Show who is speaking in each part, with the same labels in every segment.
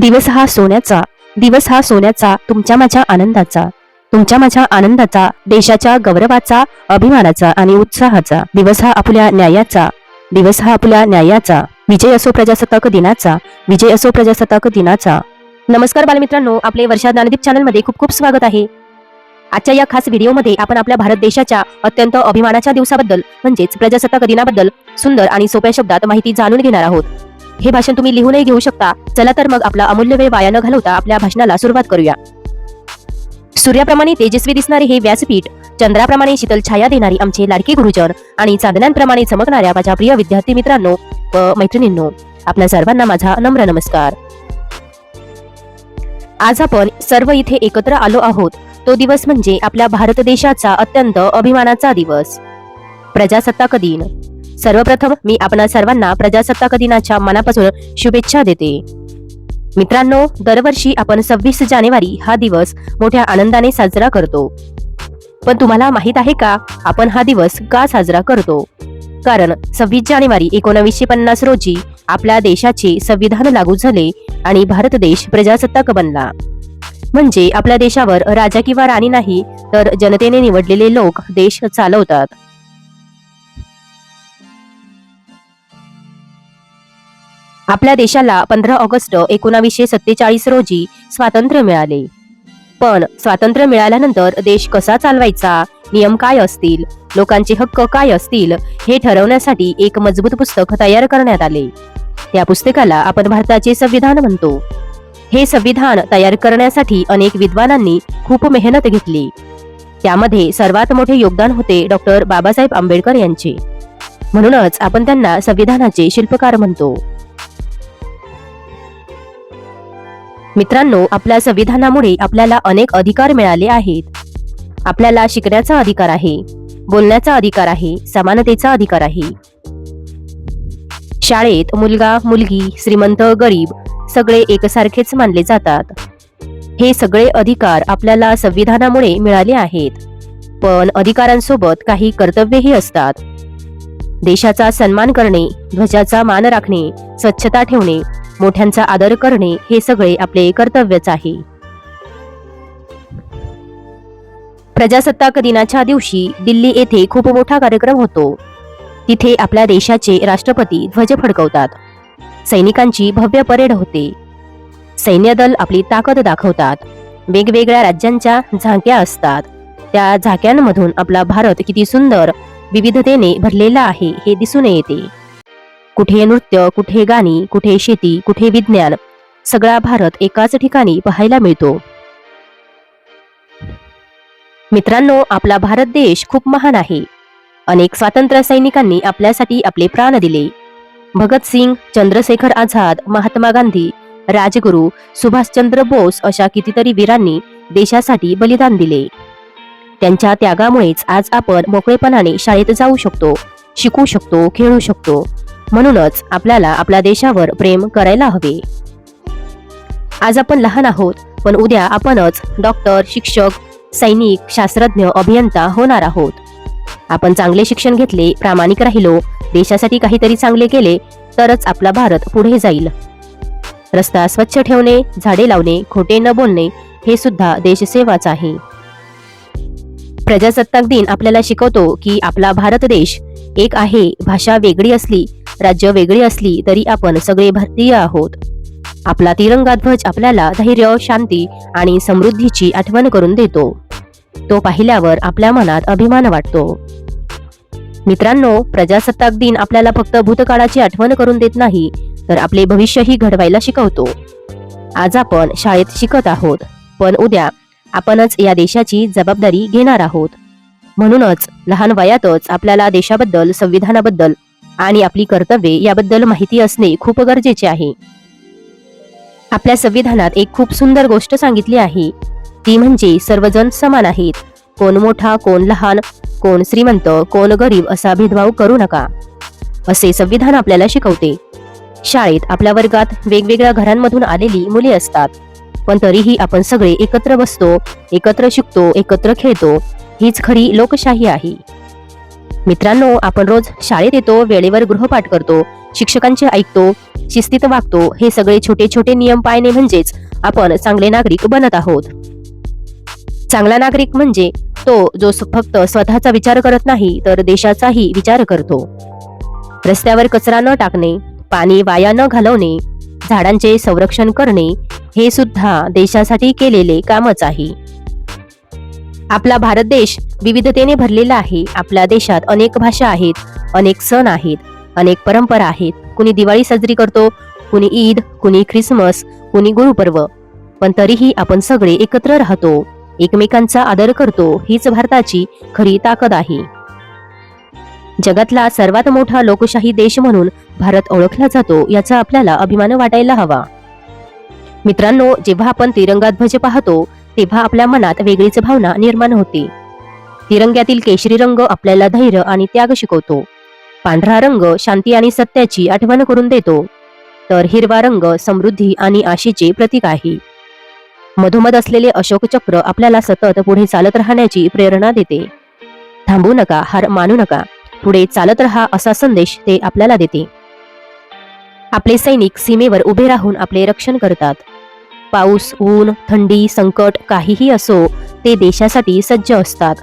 Speaker 1: दिवस हा सोन्याचा दिवस हा सोन्याचा तुमच्या माझ्या आनंदाचा तुमच्या माझ्या आनंदाचा देशाच्या गौरवाचा अभिमानाचा आणि उत्साहाचा. दिवस हा आपल्या न्यायाचा दिवस हा आपल्या न्यायाचा. विजय असो प्रजासत्ताक दिनाचा विजय असो प्रजासत्ताक दिनाचा. नमस्कार बालमित्रांनो आपले वर्षा ज्ञानदीप चॅनलमध्ये खूप खूप स्वागत आहे. आजच्या या खास व्हिडिओमध्ये आपण आपल्या भारत देशाच्या अत्यंत अभिमानाच्या दिवसाबद्दल म्हणजेच प्रजासत्ताक दिनाबद्दल सुंदर आणि सोप्या शब्दात माहिती जाणून घेणार आहोत. हे भाषण तुम्ही लिहूनही घेऊ शकता. चला तर मग आपला अमूल्य वेळ वाया न घालवता आपल्या भाषणाला सुरुवात करूया. सूर्याप्रमाणे तेजस्वी दिसणारे हे व्यासपीठ चंद्राप्रमाणे शीतल छाया देणारी आमचे लाडके गुरुजन आणि चांदण्यांप्रमाणे चमकणाऱ्या माझ्या प्रिय विद्यार्थी मित्रांनो व मैत्रिणींनो आपल्या सर्वांना माझा नम्र नमस्कार. आज आपण सर्व इथे एकत्र आलो आहोत. तो दिवस म्हणजे आपल्या भारत देशाचा अत्यंत अभिमानाचा दिवस. प्रजासत्ताक दिन. सर्वप्रथम मी आपणा सर्वांना प्रजासत्ताक दिनाच्या मनापासून शुभेच्छा देते. मित्रांनो दरवर्षी आपण सव्वीस जानेवारी हा दिवस मोठ्या आनंदाने साजरा करतो. पण तुम्हाला माहीत आहे का आपण हा दिवस का साजरा करतो? कारण सव्वीस जानेवारी एकोणावीसशे पन्नास रोजी आपल्या देशाचे संविधान लागू झाले आणि भारत देश प्रजासत्ताक बनला. म्हणजे आपल्या देशावर राजा किंवा राणी नाही तर जनतेने निवडलेले लोक देश चालवतात. आपल्या देशाला पंधरा ऑगस्ट एकोणावीसशे सत्तेचाळीस रोजी स्वातंत्र्य मिळाले. पण स्वातंत्र्य मिळाल्यानंतर देश कसा चालवायचा? नियम काय असतील? लोकांचे हक्क काय असतील? हे ठरवण्यासाठी एक मजबूत पुस्तक तयार करण्यात आले. त्या पुस्तकाला आपण भारताचे संविधान म्हणतो. हे संविधान तयार करण्यासाठी अनेक विद्वानांनी खूप मेहनत घेतली. त्यामध्ये सर्वात मोठे योगदान होते डॉक्टर बाबासाहेब आंबेडकर यांचे. म्हणूनच आपण त्यांना संविधानाचे शिल्पकार म्हणतो. मित्रांनो आपल्या संविधानामुळे आपल्याला अनेक अधिकार मिळाले आहेत. आपल्याला शिकण्याचा अधिकार आहे बोलण्याचा अधिकार आहे समानतेचा अधिकार आहे. शाळेत मुलगा मुलगी श्रीमंत गरीब सगळे एकसारखेच मानले जातात. हे सगळे अधिकार आपल्याला संविधानामुळे मिळाले आहेत. पण अधिकारांसोबत काही कर्तव्यही असतात. देशाचा सन्मान करणे ध्वजाचा मान राखणे स्वच्छता ठेवणे मोठ्यांचा आदर करणे हे सगळे आपले कर्तव्यच आहे. प्रजासत्ताक दिनाच्या दिवशी दिल्ली येथे खूप मोठा कार्यक्रम होतो. तिथे आपल्या देशाचे राष्ट्रपती ध्वज फडकवतात. सैनिकांची भव्य परेड होते. सैन्य दल आपली ताकद दाखवतात. वेगवेगळ्या राज्यांच्या झाक्या असतात. त्या झाक्यांमधून आपला भारत किती सुंदर विविधतेने भरलेला आहे हे दिसून येते. कुठे नृत्य कुठे गाणी कुठे शेती कुठे विज्ञान सगळा भारत एकाच ठिकाणी पाहायला मिळतो. मित्रांनो आपला भारत देश खूप महान आहे. अनेक स्वातंत्र्य सैनिकांनी आपल्यासाठी आपले प्राण दिले. भगतसिंग चंद्रशेखर आझाद महात्मा गांधी राजगुरू सुभाषचंद्र बोस अशा कितीतरी वीरांनी देशासाठी बलिदान दिले. त्यांच्या त्यागामुळेच आज आपण मोकळेपणाने शाळेत जाऊ शकतो शिकू शकतो खेळू शकतो. म्हणूनच आपल्याला आपल्या देशावर प्रेम करायला हवे. आज आपण लहान आहोत पण उद्या आपणच डॉक्टर शिक्षक सैनिक शास्त्रज्ञ अभियंता होणार आहोत. आपण चांगले शिक्षण घेतले प्रामाणिक राहिलो देशासाठी काहीतरी चांगले केले तरच आपला भारत पुढे जाईल. रस्ता स्वच्छ ठेवणे झाडे लावणे खोटे न बोलणे हे सुद्धा देशसेवाच आहे. प्रजासत्ताक दिन आपल्याला शिकवतो की आपला भारत देश एक आहे भाषा वेगळी असली राज्य वेगळी असली तरी आपण सगळे भारतीय आहोत. आपला तिरंगा ध्वज आपल्याला धैर्य शांती आणि समृद्धीची आठवण करून देतो. तो पाहिल्यावर आपल्या मनात अभिमान वाटतो. मित्रांनो प्रजासत्ताक दिन आपल्याला फक्त भूतकाळाची आठवण करून देत नाही तर आपले भविष्यही घडवायला शिकवतो. आज आपण शाळेत शिकत आहोत पण उद्या आपणच या देशाची जबाबदारी घेणार आहोत. म्हणूनच लहान वयातच आपल्याला देशाबद्दल संविधानाबद्दल आणि आपली कर्तव्ये याबद्दल माहिती असणे खूप गरजेचे आहे. आपल्या संविधानात एक खूप सुंदर गोष्ट सांगितली आहे. ती म्हणजे सर्वजण समान आहेत. कोण मोठा कोण लहान कोण श्रीमंत कोण गरीब असा भेदभाव करू नका. असे संविधान आपल्याला शिकवते. शाळेत आपल्या वर्गात वेगवेगळ्या घरांमधून आलेली मुले असतात. पण तरीही आपण सगळे एकत्र बसतो एकत्र शिकतो एकत्र खेळतो हीच खरी लोकशाही आहे. मित्रांनो आपण रोज शाळेत येतो वेळेवर गृहपाठ करतो शिक्षकांचे ऐकतो शिस्तीत वागतो हे सगळे छोटे छोटे नियम पाळणे म्हणजेच आपण चांगले नागरिक बनत आहोत. चांगला नागरिक म्हणजे तो जो फक्त स्वतःचा विचार करत नाही तर देशाचाही विचार करतो. रस्त्यावर कचरा न टाकणे पाणी वाया न घालवणे झाडांचे संरक्षण करणे हे सुद्धा देशासाठी केलेले कामच आहे. आपला भारत देश विविधतेने भरलेला आहे. आपल्या देशात अनेक भाषा आहेत अनेक सण आहेत अनेक परंपरा आहेत. कुणी दिवाळी साजरी करतो कुणी ईद कुणी ख्रिसमस कुणी गुरुपर्व. पण तरीही आपण सगळे एकत्र राहतो एकमेकांचा आदर करतो हीच भारताची खरी ताकद आहे. जगातला सर्वात मोठा लोकशाही देश म्हणून भारत ओळखला जातो याचा आपल्याला अभिमान वाटायला हवा. मित्रांनो जेव्हा आपण तिरंगा ध्वज पाहतो तेव्हा आपल्या मनात वेगळीच भावना निर्माण होते. तिरंग्यातील केशरी रंग आपल्याला धैर्य आणि त्याग शिकवतो. पांढरा रंग शांती आणि सत्याची आठवण करून देतो. तर हिरवा रंग समृद्धी आणि आशेचे प्रतीक आहे. मधोमध असलेले अशोक चक्र आपल्याला सतत पुढे चालत राहण्याची प्रेरणा देते. थांबू नका हार मानू नका. पुढे चालत राहा असा संदेश ते आपल्याला देते. आपले सैनिक सीमेवर उभे राहून आपले रक्षण करतात. पाऊस ऊन थंडी संकट काहीही असो ते देशासाठी सज्ज असतात.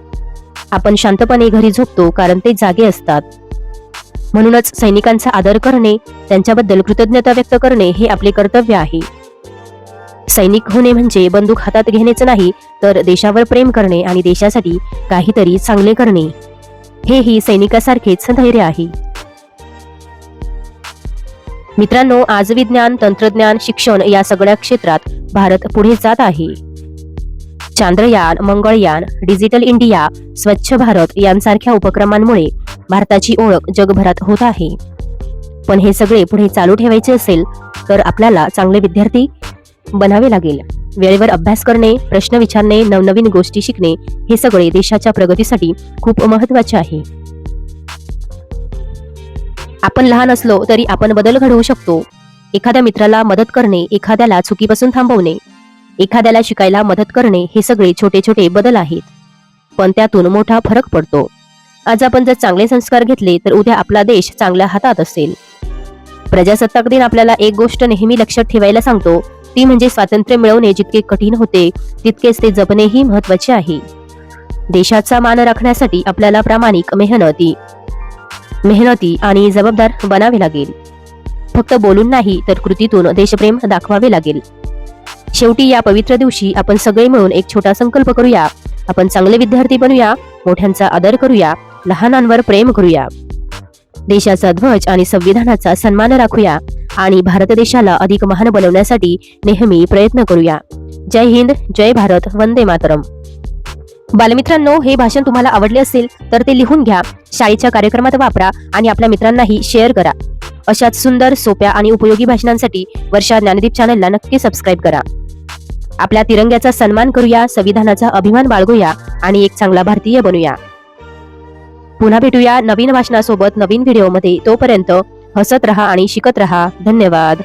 Speaker 1: आपण शांतपणे घरी झोपतो कारण ते जागे असतात. म्हणूनच सैनिकांचा आदर करणे त्यांच्याबद्दल कृतज्ञता व्यक्त करणे हे आपले कर्तव्य आहे. सैनिक होणे म्हणजे बंदूक हातात घेणेच नाही तर देशावर प्रेम करणे आणि देशासाठी काहीतरी चांगले करणे. हे ही सैनिकासारखेच धैर्य आहे. मित्रांनो आज विज्ञान तंत्रज्ञान शिक्षण या सगळ्या क्षेत्रात भारत पुढे जात आहे. चांद्रयान मंगळयान डिजिटल इंडिया स्वच्छ भारत यांसारख्या उपक्रमांमुळे भारताची ओळख जगभरात होत आहे. पण हे सगळे पुढे चालू ठेवायचे असेल तर आपल्याला चांगले विद्यार्थी बनावे लागेल. वेळेवर अभ्यास करणे प्रश्न विचारणे नवनवीन गोष्टी शिकणे हे सगळे देशाच्या प्रगतीसाठी खूप महत्त्वाचे आहे. आपण लहान असलो तरी आपण बदल घडवू शकतो. एखाद्या मित्राला मदत करणे एखाद्याला चुकीपासून थांबवणे एखाद्याला शिकायला मदत करणे हे सगळे छोटे छोटे बदल आहेत. पण त्यातून मोठा फरक पडतो. आज आपण जर चांगले संस्कार घेतले तर उद्या आपला देश चांगल्या हातात असेल. प्रजासत्ताक दिन आपल्याला एक गोष्ट नेहमी लक्षात ठेवायला सांगतो ती म्हणजे स्वातंत्र्य मिळवणे जितके कठीण होते तितकेच ते जपणेही महत्त्वाचे आहे. देशाचा मान राखण्यासाठी आपल्याला प्रामाणिक मेहनती मेहनती आणि जबाबदार बनावे लागेल. फक्त बोलून नाही तर कृतीतून देशप्रेम दाखवावे लागेल. शेवटी या पवित्र दिवशी आपण सगळे मिळून एक छोटा संकल्प करूया. आपण चांगले विद्यार्थी बनूया मोठ्यांचा आदर करूया लहानांवर प्रेम करूया. देशाचा ध्वज आणि संविधानाचा सन्मान राखूया आणि भारत देशाला अधिक महान बनवण्यासाठी नेहमी प्रयत्न करूया. जय हिंद जय भारत वंदे मातरम. बालमित्रांनो हे भाषण तुम्हाला आवडले असेल तर ते लिहून घ्या. शाळेच्या कार्यक्रमात वापरा आणि आपल्या मित्रांनाही शेअर करा. अशाच सुंदर सोप्या आणि उपयोगी भाषणांसाठी वर्षा ज्ञानदीप चॅनलला नक्की सबस्क्राईब करा. आपल्या तिरंग्याचा सन्मान करूया संविधानाचा अभिमान बाळगूया आणि एक चांगला भारतीय बनूया. पुन्हा भेटूया नवीन भाषणासोबत नवीन व्हिडिओमध्ये तोपर्यंत हसत रहा आणि शिकत रहा. धन्यवाद.